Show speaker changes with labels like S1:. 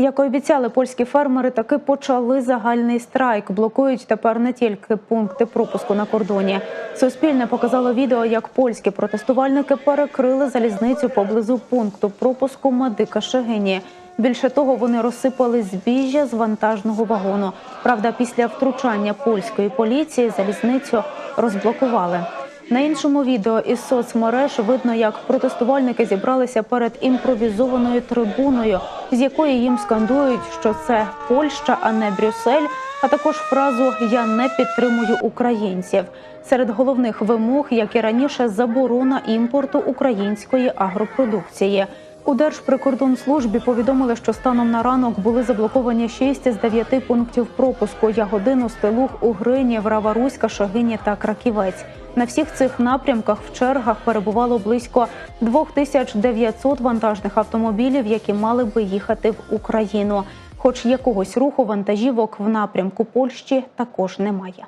S1: Як обіцяли, польські фермери таки почали загальний страйк. Блокують тепер не тільки пункти пропуску на кордоні. Суспільне показало відео, як польські протестувальники перекрили залізницю поблизу пункту пропуску Медика Шегині. Більше того, вони розсипали збіжжя з вантажного вагону. Правда, після втручання польської поліції залізницю розблокували. На іншому відео із соцмереж видно, як протестувальники зібралися перед імпровізованою трибуною, з якої їм скандують, що це Польща, а не Брюссель. А також фразу Я не підтримую українців. Серед головних вимог, як і раніше, заборона імпорту української агропродукції. У Держприкордонслужбі повідомили, що станом на ранок були заблоковані 6 з 9 пунктів пропуску Ягодину, Стелух, Угрині, Врава-Руська, Шагині та Краківець. На всіх цих напрямках в чергах перебувало близько 2900 вантажних автомобілів, які мали би їхати в Україну. Хоч якогось руху вантажівок в напрямку Польщі також немає.